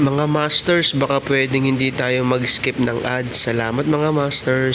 Mga Masters, baka pwedeng hindi tayo mag-skip ng ads. Salamat mga Masters.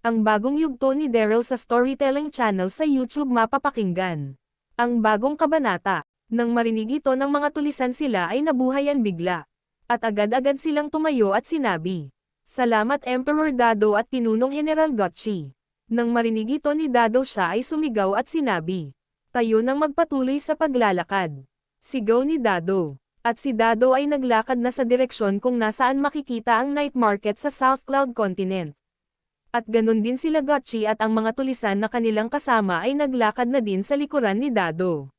Ang bagong yugto ni Daryl sa Storytelling Channel sa YouTube mapapakinggan. Ang bagong kabanata. Nang marinig ito ng mga tulisan sila ay nabuhayan bigla. At agad-agad silang tumayo at sinabi, Salamat Emperor Dado at pinunong General Gotchi. Nang marinig ito ni Dado siya ay sumigaw at sinabi, Tayo nang magpatuloy sa paglalakad. Sigaw ni Dado. At si Dado ay naglakad na sa direksyon kung nasaan makikita ang night market sa South Cloud Continent. At ganun din sila Gotchi at ang mga tulisan na kanilang kasama ay naglakad na din sa likuran ni Dado.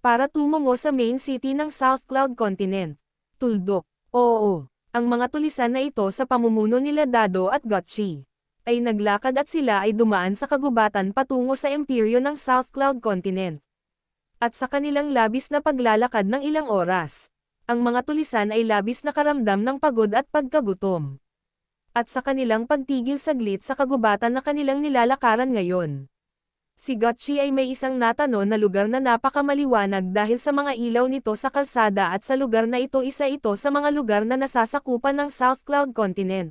Para tumungo sa main city ng South Cloud Continent. Tuldok. Oo. Ang mga tulisan na ito sa pamumuno nila Dado at Gotchi ay naglakad at sila ay dumaan sa kagubatan patungo sa imperyo ng South Cloud Continent. At sa kanilang labis na paglalakad ng ilang oras, ang mga tulisan ay labis na karamdam ng pagod at pagkagutom at sa kanilang pagtigil saglit sa kagubatan na kanilang nilalakaran ngayon. Si Gotchi ay may isang natano na lugar na napakamaliwanag dahil sa mga ilaw nito sa kalsada at sa lugar na ito isa ito sa mga lugar na nasasakupan ng South Cloud Continent.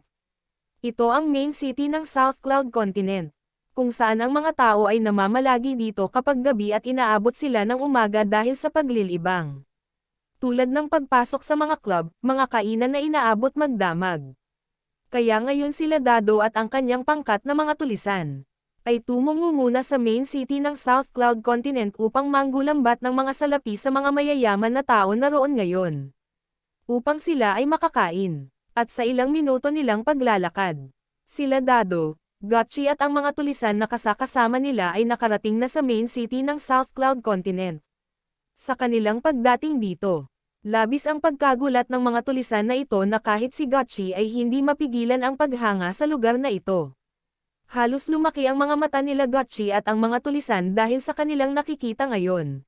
Ito ang main city ng South Cloud Continent, kung saan ang mga tao ay namamalagi dito kapag gabi at inaabot sila ng umaga dahil sa paglilibang. Tulad ng pagpasok sa mga club, mga kainan na inaabot magdamag. Kaya ngayon sila Dado at ang kanyang pangkat na mga tulisan ay tumungo muna sa main city ng South Cloud Continent upang manggulambat ng mga salapi sa mga mayayaman na tao na roon ngayon. Upang sila ay makakain. At sa ilang minuto nilang paglalakad, sila Dado, Gotchi at ang mga tulisan na kasakasama nila ay nakarating na sa main city ng South Cloud Continent. Sa kanilang pagdating dito, Labis ang pagkagulat ng mga tulisan na ito na kahit si Gotchi ay hindi mapigilan ang paghanga sa lugar na ito. Halos lumaki ang mga mata nila Gotchi at ang mga tulisan dahil sa kanilang nakikita ngayon.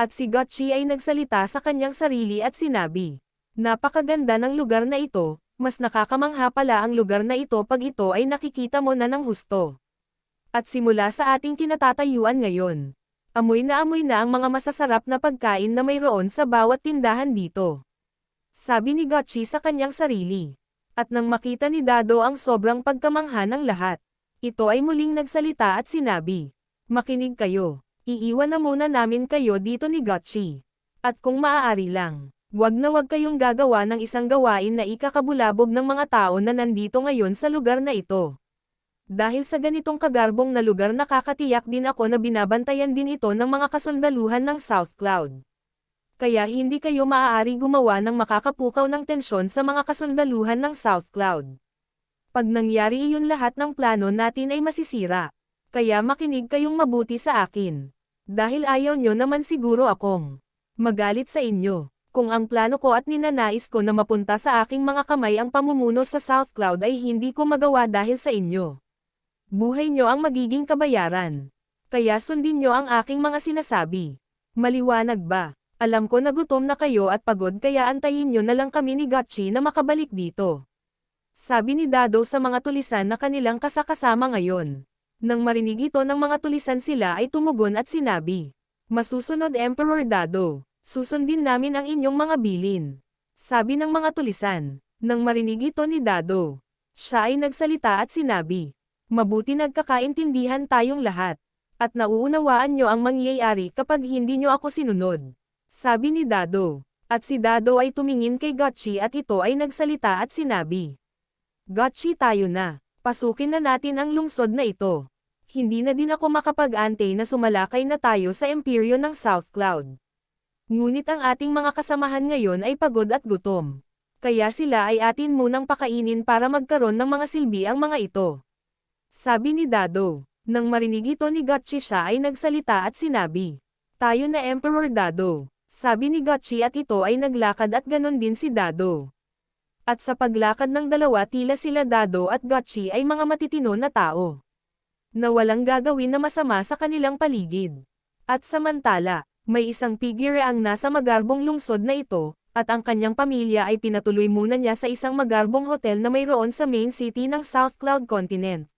At si Gotchi ay nagsalita sa kanyang sarili at sinabi, Napakaganda ng lugar na ito, mas nakakamangha pala ang lugar na ito pag ito ay nakikita mo na ng husto. At simula sa ating kinatatayuan ngayon, Amoy na amoy na ang mga masasarap na pagkain na mayroon sa bawat tindahan dito. Sabi ni Gotchi sa kanyang sarili. At nang makita ni Dado ang sobrang pagkamangha ng lahat, ito ay muling nagsalita at sinabi, Makinig kayo, iiwan na muna namin kayo dito ni Gotchi. At kung maaari lang, wag na wag kayong gagawa ng isang gawain na ikakabulabog ng mga tao na nandito ngayon sa lugar na ito. Dahil sa ganitong kagarbong na lugar nakakatiyak din ako na binabantayan din ito ng mga kasundaluhan ng South Cloud. Kaya hindi kayo maaari gumawa ng makakapukaw ng tensyon sa mga kasundaluhan ng South Cloud. Pag nangyari iyon lahat ng plano natin ay masisira. Kaya makinig kayong mabuti sa akin. Dahil ayaw nyo naman siguro akong magalit sa inyo. Kung ang plano ko at ninanais ko na mapunta sa aking mga kamay ang pamumuno sa South Cloud ay hindi ko magawa dahil sa inyo buhay nyo ang magiging kabayaran. Kaya sundin nyo ang aking mga sinasabi. Maliwanag ba? Alam ko na gutom na kayo at pagod kaya antayin nyo na lang kami ni Gotchi na makabalik dito. Sabi ni Dado sa mga tulisan na kanilang kasakasama ngayon. Nang marinig ito ng mga tulisan sila ay tumugon at sinabi, Masusunod Emperor Dado, susundin namin ang inyong mga bilin. Sabi ng mga tulisan, nang marinig ito ni Dado, siya ay nagsalita at sinabi, Mabuti nagkakaintindihan tayong lahat. At nauunawaan nyo ang mangyayari kapag hindi nyo ako sinunod. Sabi ni Dado. At si Dado ay tumingin kay Gotchi at ito ay nagsalita at sinabi. Gotchi tayo na. Pasukin na natin ang lungsod na ito. Hindi na din ako makapag-ante na sumalakay na tayo sa imperyo ng South Cloud. Ngunit ang ating mga kasamahan ngayon ay pagod at gutom. Kaya sila ay atin munang pakainin para magkaroon ng mga silbi ang mga ito. Sabi ni Dado. Nang marinig ito ni Gotchi siya ay nagsalita at sinabi. Tayo na Emperor Dado. Sabi ni Gotchi at ito ay naglakad at ganon din si Dado. At sa paglakad ng dalawa tila sila Dado at Gotchi ay mga matitino na tao. Na walang gagawin na masama sa kanilang paligid. At samantala, may isang figure ang nasa magarbong lungsod na ito, at ang kanyang pamilya ay pinatuloy muna niya sa isang magarbong hotel na mayroon sa main city ng South Cloud Continent.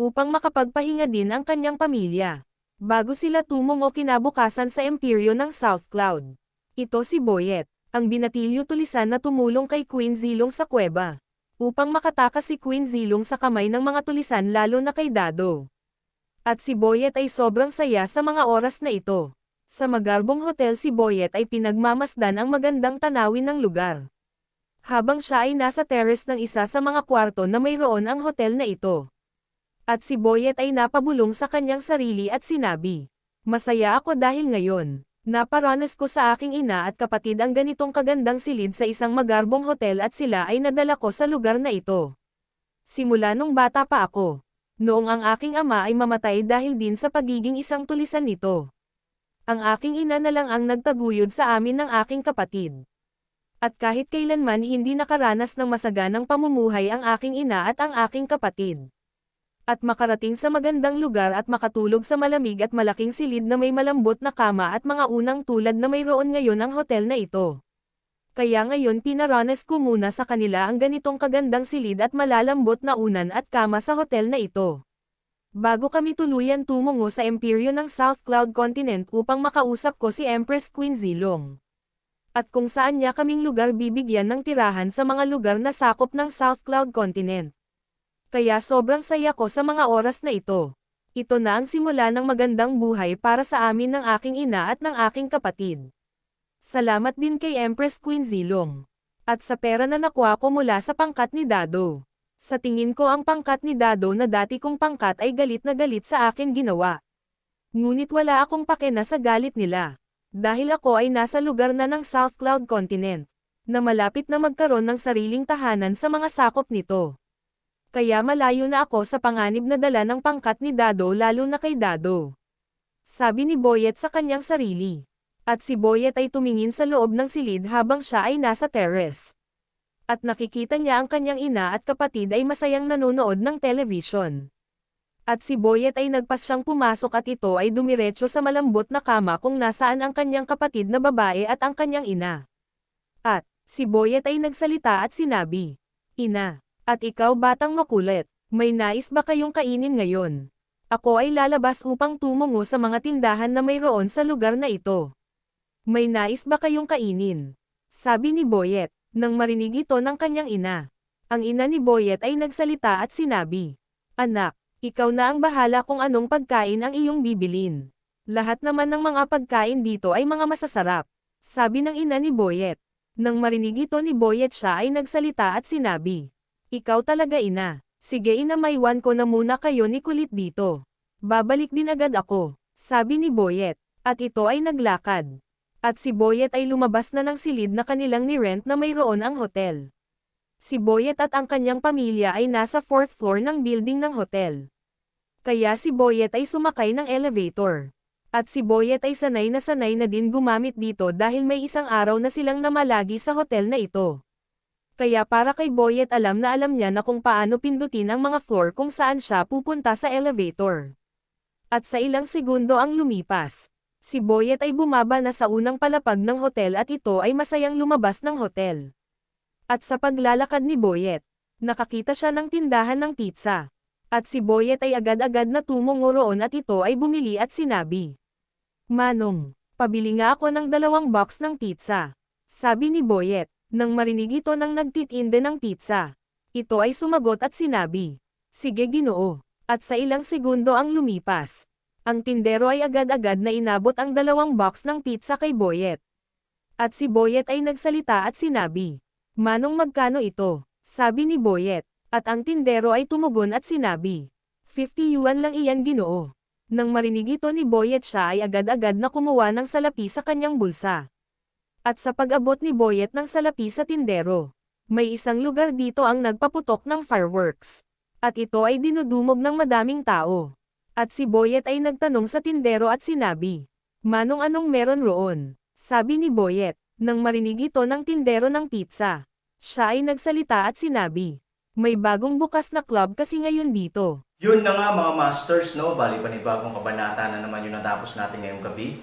Upang makapagpahinga din ang kanyang pamilya. Bago sila tumungo kinabukasan sa imperyo ng South Cloud. Ito si Boyet, ang binatilyo tulisan na tumulong kay Queen Zilong sa kuweba. Upang makatakas si Queen Zilong sa kamay ng mga tulisan lalo na kay Dado. At si Boyet ay sobrang saya sa mga oras na ito. Sa magarbong hotel si Boyet ay pinagmamasdan ang magandang tanawin ng lugar. Habang siya ay nasa terrace ng isa sa mga kwarto na mayroon ang hotel na ito. At si Boyet ay napabulong sa kanyang sarili at sinabi, Masaya ako dahil ngayon, naparanas ko sa aking ina at kapatid ang ganitong kagandang silid sa isang magarbong hotel at sila ay nadala ko sa lugar na ito. Simula nung bata pa ako, noong ang aking ama ay mamatay dahil din sa pagiging isang tulisan nito. Ang aking ina na lang ang nagtaguyod sa amin ng aking kapatid. At kahit kailanman hindi nakaranas ng masaganang pamumuhay ang aking ina at ang aking kapatid. At makarating sa magandang lugar at makatulog sa malamig at malaking silid na may malambot na kama at mga unang tulad na mayroon ngayon ang hotel na ito. Kaya ngayon pinaranas ko muna sa kanila ang ganitong kagandang silid at malalambot na unan at kama sa hotel na ito. Bago kami tuluyan tumungo sa imperyo ng South Cloud Continent upang makausap ko si Empress Queen Zilong. At kung saan niya kaming lugar bibigyan ng tirahan sa mga lugar na sakop ng South Cloud Continent. Kaya sobrang saya ko sa mga oras na ito. Ito na ang simula ng magandang buhay para sa amin ng aking ina at ng aking kapatid. Salamat din kay Empress Queen Zilong. At sa pera na nakuha ko mula sa pangkat ni Dado. Sa tingin ko ang pangkat ni Dado na dati kong pangkat ay galit na galit sa akin ginawa. Ngunit wala akong pake na sa galit nila. Dahil ako ay nasa lugar na ng South Cloud Continent. Na malapit na magkaroon ng sariling tahanan sa mga sakop nito. Kaya malayo na ako sa panganib na dala ng pangkat ni Dado lalo na kay Dado. Sabi ni Boyet sa kanyang sarili. At si Boyet ay tumingin sa loob ng silid habang siya ay nasa terrace. At nakikita niya ang kanyang ina at kapatid ay masayang nanonood ng television. At si Boyet ay nagpas siyang pumasok at ito ay dumiretso sa malambot na kama kung nasaan ang kanyang kapatid na babae at ang kanyang ina. At, si Boyet ay nagsalita at sinabi, Ina, at ikaw batang makulit, may nais ba kayong kainin ngayon? Ako ay lalabas upang tumungo sa mga tindahan na mayroon sa lugar na ito. May nais ba kayong kainin? Sabi ni Boyet, nang marinig ito ng kanyang ina. Ang ina ni Boyet ay nagsalita at sinabi, Anak, ikaw na ang bahala kung anong pagkain ang iyong bibilin. Lahat naman ng mga pagkain dito ay mga masasarap. Sabi ng ina ni Boyet. Nang marinig ito ni Boyet siya ay nagsalita at sinabi, ikaw talaga ina. Sige ina maiwan ko na muna kayo ni kulit dito. Babalik din agad ako. Sabi ni Boyet. At ito ay naglakad. At si Boyet ay lumabas na ng silid na kanilang ni-rent na mayroon ang hotel. Si Boyet at ang kanyang pamilya ay nasa fourth floor ng building ng hotel. Kaya si Boyet ay sumakay ng elevator. At si Boyet ay sanay na sanay na din gumamit dito dahil may isang araw na silang namalagi sa hotel na ito. Kaya para kay Boyet alam na alam niya na kung paano pindutin ang mga floor kung saan siya pupunta sa elevator. At sa ilang segundo ang lumipas. Si Boyet ay bumaba na sa unang palapag ng hotel at ito ay masayang lumabas ng hotel. At sa paglalakad ni Boyet, nakakita siya ng tindahan ng pizza. At si Boyet ay agad-agad na tumungo roon at ito ay bumili at sinabi. Manong, pabili nga ako ng dalawang box ng pizza. Sabi ni Boyet. Nang marinig ito ng nagtitinde ng pizza. Ito ay sumagot at sinabi, Sige ginoo. At sa ilang segundo ang lumipas. Ang tindero ay agad-agad na inabot ang dalawang box ng pizza kay Boyet. At si Boyet ay nagsalita at sinabi, Manong magkano ito? Sabi ni Boyet. At ang tindero ay tumugon at sinabi, 50 yuan lang iyan ginoo. Nang marinig ito ni Boyet siya ay agad-agad na kumuha ng salapi sa kanyang bulsa. At sa pag-abot ni Boyet ng salapi sa tindero, may isang lugar dito ang nagpaputok ng fireworks. At ito ay dinudumog ng madaming tao. At si Boyet ay nagtanong sa tindero at sinabi, Manong anong meron roon? Sabi ni Boyet, nang marinig ito ng tindero ng pizza. Siya ay nagsalita at sinabi, may bagong bukas na club kasi ngayon dito. Yun na nga mga masters, no? Bali panibagong kabanata na naman yung natapos natin ngayong gabi.